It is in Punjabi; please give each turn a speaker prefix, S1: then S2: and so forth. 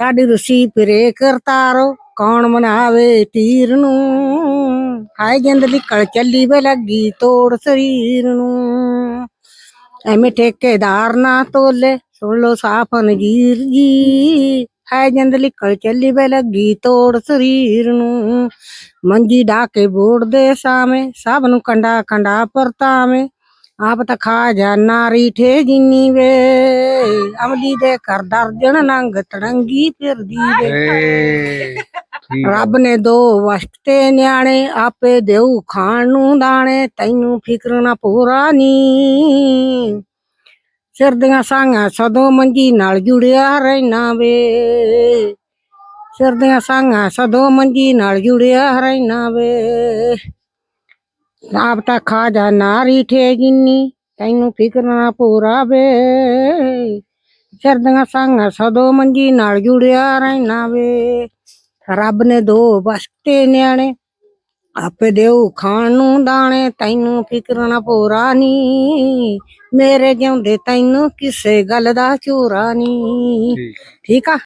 S1: ਸਾਡੀ ਰੁਸੀ ਫਿਰੇ ਕਰਤਾਰੋ, ਕੌਣ ਮਨਾਵੇ ਤੀਰ ਨੂੰ? ਹਾਏ ਜਿੰਦ ਨਿਕਲ ਚੱਲੀ ਵੇ ਲੱਗੀ ਤੋੜ ਸਰੀਰ ਨੂੰ। ਐਵੇਂ ਠੇਕੇਦਾਰ ਨਾ ਤੋਲੇ, ਸੁਣ ਲੋ ਸਾਫ਼ ਨਜੀਰ ਜੀ। ਹੈ ਜਿੰਦ ਨਿਕਲ ਚੱਲੀ ਵੇ ਲੱਗੀ ਤੋੜ ਸਰੀਰ ਨੂੰ। ਮੰਜੀ ਢਾ ਕੇ ਬੋੜ ਦੇ ਸਾਵੇਂ, ਸਭ ਨੂੰ ਕੰਡਾ ਕੰਡਾ ਪਰਤਾਵੇਂ ਆਪ ਤਾਂ ਖਾ ਜਾ ਨਾਰੀ ਠੇ ਜਿੰਨੀ ਵੇ ਅਮਲੀ ਦੇ ਕਰ ਦਰਜਣ ਨੰਗ ਤੜੰਗੀ ਫਿਰਦੀ ਵੇ। ਰੱਬ ਨੇ ਦੋ ਵਸਤੇ ਨਿਆਣੇ ਆਪੇ ਦੇਉ ਖਾਣ ਨੂੰ ਦਾਣੇ ਤੈਨੂੰ ਫਿਕਰ ਨਾ ਪੂਰਾ ਨੀ। ਸਿਰ ਦੀਆਂ ਸਾਂਗਾਂ ਸਦੋਂ ਮੰਜੀ ਨਾਲ ਜੁੜਿਆ ਰਹਿਣਾ ਵੇ। ਸਿਰ ਦੀਆਂ ਸਾਂਗਾਂ ਸਦੋਂ ਮੰਜੀ ਨਾਲ ਜੁੜਿਆ ਰਹਿਣਾ ਵੇ। ਆਪ ਤਾਂ ਖਾ ਜਾ ਨਾਰੀ ਠੇ ਜਿੰਨੀ ਤੈਨੂੰ ਫਿਕਰ ਨਾ ਪੂਰਾ ਵੇ ਸਿਰ ਦੀਆਂ ਸਾਂਗਾਂ ਸਦੋਂ ਮੰਜੀ ਨਾਲ ਜੁੜਿਆ ਰਹਿਣਾ ਵੇ। ਰੱਬ ਨੇ ਦੋ ਬਸਤੇ ਨਿਆਣੇ ਆਪੇ ਦੇਉ ਖਾਣ ਨੂੰ ਦਾਣੇ। ਤੈਨੂੰ ਫਿਕਰ ਨਾ ਪੂਰਾ ਨੀ ਮੇਰੇ ਜਿਉਂਦੇ ਤੈਨੂੰ ਕਿਸੇ ਗੱਲ ਦਾ ਚੋਰਾ ਨੀ। ਠੀਕ ਆ?